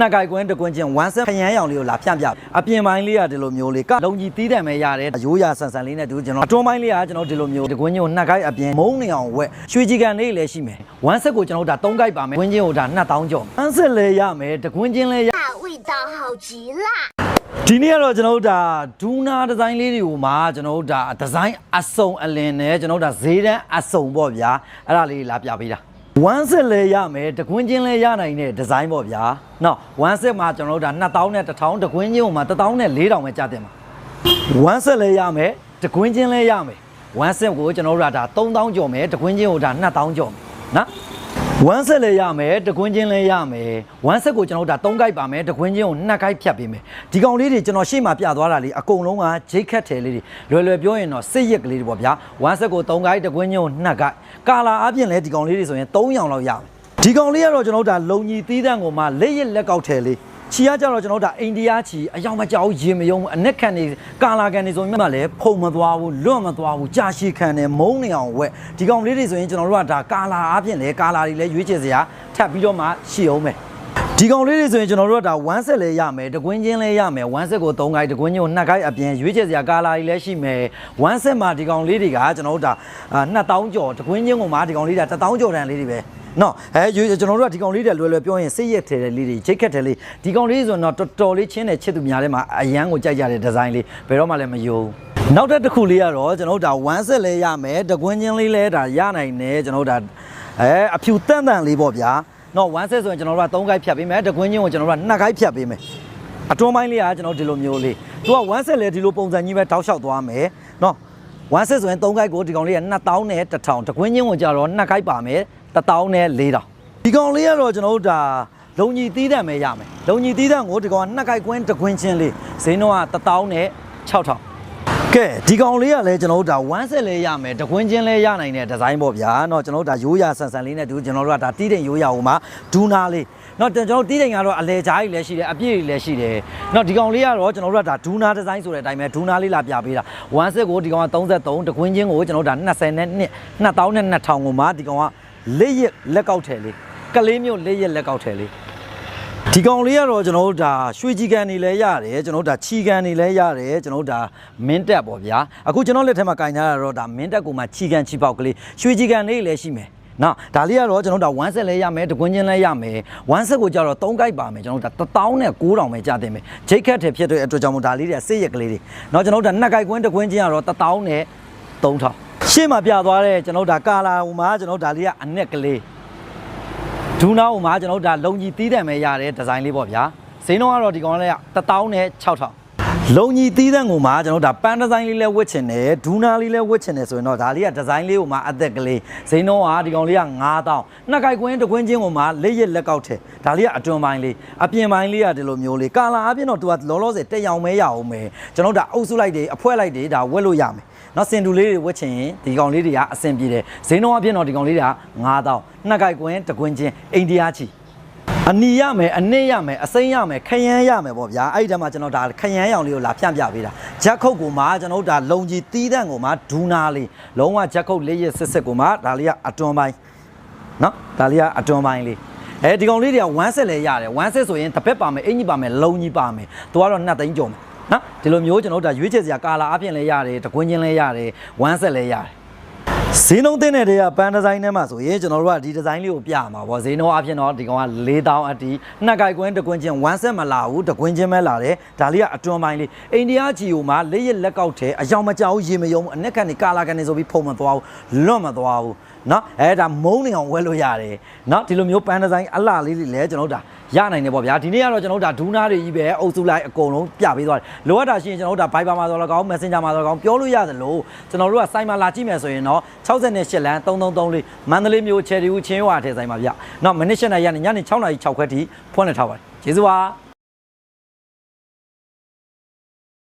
နှစ်ကြိုက်ကွင်းတစ်ကွင်းချင်းဝမ်းဆက်ခရမ်းရောင်လေးကိုလာဖြန့်ပြအပြင်ပိုင်းလေးကဒီလိုမျိုးလေးကလုံကြီးတီးတယ်မဲ့ရတယ်ရိုးရဆန်ဆန်လေးနဲ့တူကျွန်တော်အတွန်းပိုင်းလေးကကျွန်တော်ဒီလိုမျိုးတစ်ကွင်းချင်းကိုနှစ်ကြိုက်အပြင်မုံနေအောင်ဝက်ရွှေကြီးကန်လေးလည်းရှိမယ်ဝမ်းဆက်ကိုကျွန်တော်ဒါ၃ကြိုက်ပါမယ်ကွင်းချင်းကိုဒါ2000ကျော်ဝမ်းဆက်လည်းရမယ်တစ်ကွင်းချင်းလည်းရ 啊，味道好极啦！ ဒီနေ့ကတော့ကျွန်တော်တို့ဒါဒူနာဒီဇိုင်းလေးတွေကိုမှကျွန်တော်တို့ဒါဒီဇိုင်းအစုံအလင်နဲ့ကျွန်တော်တို့ဒါဈေးတန်းအစုံပေါ့ဗျာအဲ့ဒါလေးလာပြပေးတာ ဝမ်းဆက်လည်းရမယ်တကွင်းချင်းလည်းရနိုင်တဲ့ဒီဇိုင်းပေါ့ဗျာနော်ဝမ်းဆက်မှာကျွန်တော်တို့ဒါ2000နဲ့1000တကွင်းချင်းကိုမှ1000နဲ့4000ပဲကြားတင်ပါဝမ်းဆက်လည်းရမယ်တကွင်းချင်းလည်းရမယ်ဝမ်းဆက်ကိုကျွန်တော်တို့ဒါ3000ကျော်မယ်တကွင်းချင်းကိုဒါ2000ကျော်မယ်နော် ဝမ်းဆက်လည်းရမယ်တကွင်းချင်းလည်းရမယ်ဝမ်းဆက်ကိုကျွန်တော်တို့ဒါ3ကြိုက်ပါမယ်တကွင်းချင်းကို2ကြိုက်ဖြတ်ပေးမယ်ဒီကောင်လေးတွေကျွန်တော်ရှေ့မှာပြသွားတာလေးအကုန်လုံးကဂျိတ်ခတ်တယ်လေးတွေလွယ်လွယ်ပြောရင်တော့စစ်ရက်ကလေးတွေပေါ့ဗျာဝမ်းဆက်ကို3ကြိုက်တကွင်းချင်းကို2ကြိုက်ကာလာအပြင်လည်းဒီကောင်လေးတွေဆိုရင်3ရောင်လောက်ရမယ်ဒီကောင်လေးကတော့ကျွန်တော်တို့ဒါလုံကြီးသီးတန့်ကိုမှလက်ရလက်ကောက်တယ်လေး ချီကကြတော့ကျွန်တော်တို့ဒါအိန္ဒိယချီအယောင်မကြောက်ရေမယုံဘူးအနက်ခံနေကာလာကန်နေဆိုရင်မှလည်းဖုံမသွားဘူးလွတ်မသွားဘူးကြာရှည်ခံနေမုံနေအောင်ဝက်ဒီကောင်လေးတွေဆိုရင်ကျွန်တော်တို့ကဒါကာလာအပြင်လေကာလာတွေလည်းရွေးချယ်စရာထပ်ပြီးတော့မှရှီအောင်မယ်ဒီကောင်လေးတွေဆိုရင်ကျွန်တော်တို့ကဒါ1ဆက်လည်းရမယ်တကွင်းချင်းလည်းရမယ်1ဆက်ကို3ခိုက်တကွင်းချင်းကို2ခိုက်အပြင်ရွေးချယ်စရာကာလာတွေလည်းရှိမယ်1ဆက်မှာဒီကောင်လေးတွေကကျွန်တော်တို့ဒါ2000ကျော်တကွင်းချင်းကိုမှဒီကောင်လေးတွေက1000ကျော်တန်လေးတွေပဲ နော်အဲရွေးကျွန်တော်တို့ကဒီကောင်လေးတွေလွယ်လွယ်ပြောရင်စိတ်ရက်ထဲတဲ့လေးတွေချိတ်ခက်တယ်လေးဒီကောင်လေးဆိုရင်တော့တော်တော်လေးချင်းတဲ့ချစ်သူများထဲမှာအရန်ကိုကြိုက်ကြတဲ့ဒီဇိုင်းလေးဘယ်တော့မှလည်းမယုံနောက်တစ်ခုလေးကတော့ကျွန်တော်တို့ဒါ1ဆက်လည်းရမယ်တကွင်းချင်းလေးလည်းဒါရနိုင်တယ်ကျွန်တော်တို့ဒါအဲအဖြူတန့်တန့်လေးပေါ့ဗျာနော်1 set ဆိုရင်ကျွန်တော်တို့က3ခိုက်ဖြတ်ပေးမယ်တကွင်းချင်းကိုကျွန်တော်တို့က2ခိုက်ဖြတ်ပေးမယ်အတွန်းပိုင်းလေးကကျွန်တော်ဒီလိုမျိုးလေးသူက1 set လဲဒီလိုပုံစံကြီးပဲတောက်လျှောက်သွားမယ်နော်1 set ဆိုရင်3ခိုက်ကိုဒီကောင်လေးက2000နဲ့1000တကွင်းချင်းကိုကြတော့2ခိုက်ပါမယ် 1000နဲ့4000ဒီကောင်လေးကတော့ကျွန်တော်တို့ဒါလုံကြီးသီးတံပဲရမယ်လုံကြီးသီးတံကိုဒီကောင်က2ခိုက်ကွင်းတကွင်းချင်းလေးဈေးနှုန်းက1000နဲ့6000ကဲဒီကောင်လေးကလည်းကျွန်တော်တို့ဒါ1 set လေးရမယ်တကွင်းချင်းလေးရနိုင်တဲ့ဒီဇိုင်းပေါ့ဗျာเนาะကျွန်တော်တို့ဒါရိုးရာဆန်ဆန်လေးနဲ့တူကျွန်တော်တို့ကဒါတီးတိမ်ရိုးရာဟိုမှာဒူနာလေးเนาะကျွန်တော်တို့တီးတိမ်ကတော့အလဲကြားကြီးလည်းရှိတယ်အပြည့်ကြီးလည်းရှိတယ်เนาะဒီကောင်လေးကတော့ကျွန်တော်တို့ကဒါဒူနာဒီဇိုင်းဆိုတဲ့အတိုင်းပဲဒူနာလေးလာပြပေးတာ1 set ကိုဒီကောင်က33တကွင်းချင်းကိုကျွန်တော်တို့ဒါ20နဲ့2000နဲ့2000ကိုမှဒီကောင်က လက်ရလက်ကောက်ထည်လေးကလေးမျိုးလက်ရလက်ကောက်ထည်လေးဒီကောင်လေးကတော့ကျွန်တော်တို့ဒါရွှေကြီးကန်နေလဲရတယ်ကျွန်တော်တို့ဒါချီကန်နေလဲရတယ်ကျွန်တော်တို့ဒါမင်းတက်ပေါ့ဗျာအခုကျွန်တော်လက်ထက်မှာကင်ထားတာတော့ဒါမင်းတက်ကိုမှချီကန်ချီပေါက်ကလေးရွှေကြီးကန်လေးလည်းရှိမယ်နော်ဒါလေးကတော့ကျွန်တော်တို့ဒါ1ဆက်လဲရမယ်တကွင်းချင်းလဲရမယ်1ဆက်ကိုကြတော့3ကြိုက်ပါမယ်ကျွန်တော်တို့ဒါ1000နဲ့9000ပဲကြာတင်မယ်ဂျိတ်ခတ်တယ်ဖြစ်တဲ့အတွက်ကြောင့်မို့ဒါလေးတွေကစိတ်ရက်ကလေးတွေနော်ကျွန်တော်တို့ဒါ2ကြိုက်ကွင်းတကွင်းချင်းကတော့1000နဲ့3000 ရှေ့မှာပြသွားတဲ့ကျွန်တော်တို့ဒါကာလာဟိုမှာကျွန်တော်တို့ဒါလေးကအနက်ကလေးဒူနာဟိုမှာကျွန်တော်တို့ဒါလုံကြီးတီးတံပဲရတဲ့ဒီဇိုင်းလေးပေါ့ဗျာဈေးနှုန်းကတော့ဒီကောင်လေးက1000နဲ့6000 လုံကြီးတီးတံကိုမှာကျွန်တော်တို့ဒါပန်းဒီဇိုင်းလေးလဲဝတ်ချင်တယ်ဒူနာလေးလဲဝတ်ချင်တယ်ဆိုရင်တော့ဒါလေးကဒီဇိုင်းလေးကိုမှာအသက်ကလေးဈေးနှုန်းကဒီကောင်လေးက9000နှစ်ကြိုက်ကွင်းတစ်ကွင်းချင်းကိုမှာလက်ရက်လက်ကောက်ထဲဒါလေးကအတွန်းပိုင်းလေးအပြင်ပိုင်းလေးကဒီလိုမျိုးလေးကာလာအပြင်တော့သူကလောလောဆယ်တက်ရောင်မဲရအောင်မယ်ကျွန်တော်တို့ဒါအုပ်စုလိုက်တွေအဖွဲလိုက်တွေဒါဝတ်လို့ရမယ်နော်စင်တူလေးတွေဝတ်ချင်ရင်ဒီကောင်လေးတွေကအဆင်ပြေတယ်ဈေးနှုန်းအပြင်တော့ဒီကောင်လေးတွေက9000နှစ်ကြိုက်ကွင်းတစ်ကွင်းချင်းအိန္ဒိယချီ အနီရမယ်အနစ်ရမယ်အစိမ်းရမယ်ခရမ်းရမယ်ပေါ့ဗျာအဲ့ဒီတည်းမှာကျွန်တော်ဒါခရမ်းရောင်လေးကိုလာဖြန့်ပြပေးတာဂျက်ခုတ်ကိုမှကျွန်တော်တို့ဒါလုံကြီးတီးတန့်ကိုမှဒူနာလေးလုံးဝဂျက်ခုတ်လေးရစစ်စစ်ကိုမှဒါလေးကအတွန်းပိုင်းနော်ဒါလေးကအတွန်းပိုင်းလေးအဲဒီကောင်လေးတွေက1ဆက်လဲရတယ်1ဆက်ဆိုရင်တစ်ပက်ပါမယ်အင်ကြီးပါမယ်လုံကြီးပါမယ်သူကတော့2သိန်းကျော်မယ်နော်ဒီလိုမျိုးကျွန်တော်တို့ဒါရွေးချယ်စရာကာလာအပြင်လဲရတယ်တကွင်းချင်းလဲရတယ်1ဆက်လဲရတယ် ဈေးနှုန်းတင်းတဲ့တွေကပန်းဒီဇိုင်းထဲမှာဆိုရင်ကျွန်တော်တို့ကဒီဒီဇိုင်းလေးကိုပြရမှာပေါ့ဈေးနှုန်းအပြင်တော့ဒီကောင်က4000အတီနှစ်ကြိုက်ကွင်းတစ်ကွင်းချင်း1ဆက်မလာဘူးတစ်ကွင်းချင်းပဲလာတယ်ဒါလေးကအတွန်းပိုင်းလေးအိန္ဒိယချီကိုမှလက်ရလက်ကောက်ထဲအယောင်မကြောက်ရေမယုံဘူးအနက်ကနေကာလာကနေဆိုပြီးဖုံမသွားဘူးလွတ်မသွားဘူးเนาะအဲဒါမုံနေအောင်ဝဲလို့ရတယ်เนาะဒီလိုမျိုးပန်းဒီဇိုင်းအလှလေးတွေလည်းကျွန်တော်တို့ဒါ ရနိုင်တယ်ပေါ့ဗျာဒီနေ့ကတော့ကျွန်တော်တို့ဒါဒူးနာတွေကြီးပဲအုပ်စုလိုက်အကုန်လုံးပြပေးသွားတယ်လိုအပ်တာရှိရင်ကျွန်တော်တို့ဒါ Viber မှာဆိုတော့ကောင်း Messenger မှာဆိုတော့ကောင်းပြောလို့ရတယ်လို့ကျွန်တော်တို့ကစိုင်းမှာလာကြည့်မယ်ဆိုရင်တော့68လမ်း3334မန္တလေးမြို့ချယ်ရီဦးချင်းရွာထဲဆိုင်မှာဗျ။နောက်မနစ်၈နာရီကနေညနေ6နာရီ6ခွဲထိဖွင့်လှစ်ထားပါတယ်။ကျေးဇူးပါ။